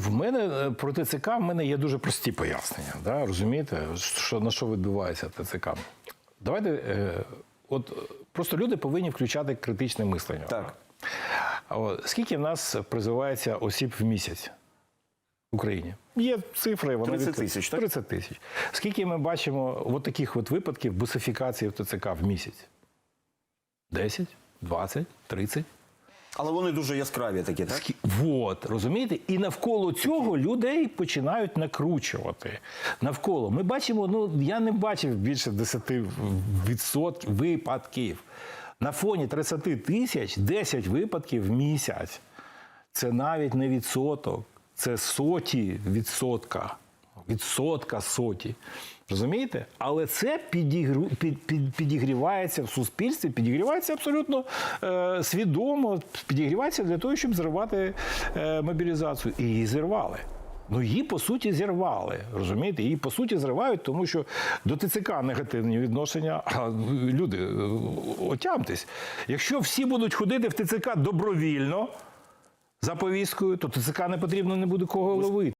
в мене е, про ТЦК в мене є дуже прості пояснення. Да? Розумієте, що, на що відбувається ТЦК? Давайте, е, от просто люди повинні включати критичне мислення. Так. От Скільки в нас призивається осіб в місяць в Україні? Є цифри, вони 30 тисяч, так? 30 тисяч. Скільки ми бачимо от таких от випадків бусифікації в ТЦК в місяць? 10, 20, 30? Але вони дуже яскраві такі, так? Вот, розумієте? І навколо цього людей починають накручувати. Навколо. Ми бачимо, ну я не бачив більше 10% випадків. На фоні 30 тисяч 10 випадків в місяць. Це навіть не відсоток, це соті відсотка. Відсотка соті. Розумієте? Але це підігру, під, під, підігрівається в суспільстві, підігрівається абсолютно е, свідомо, підігрівається для того, щоб зривати е, мобілізацію. І її зірвали. Ну, її по суті зірвали. Розумієте? Її по суті зривають, тому що до ТЦК негативні відношення. А люди, е, отямтесь. Якщо всі будуть ходити в ТЦК добровільно за повісткою, то ТЦК не потрібно не буде кого ловити.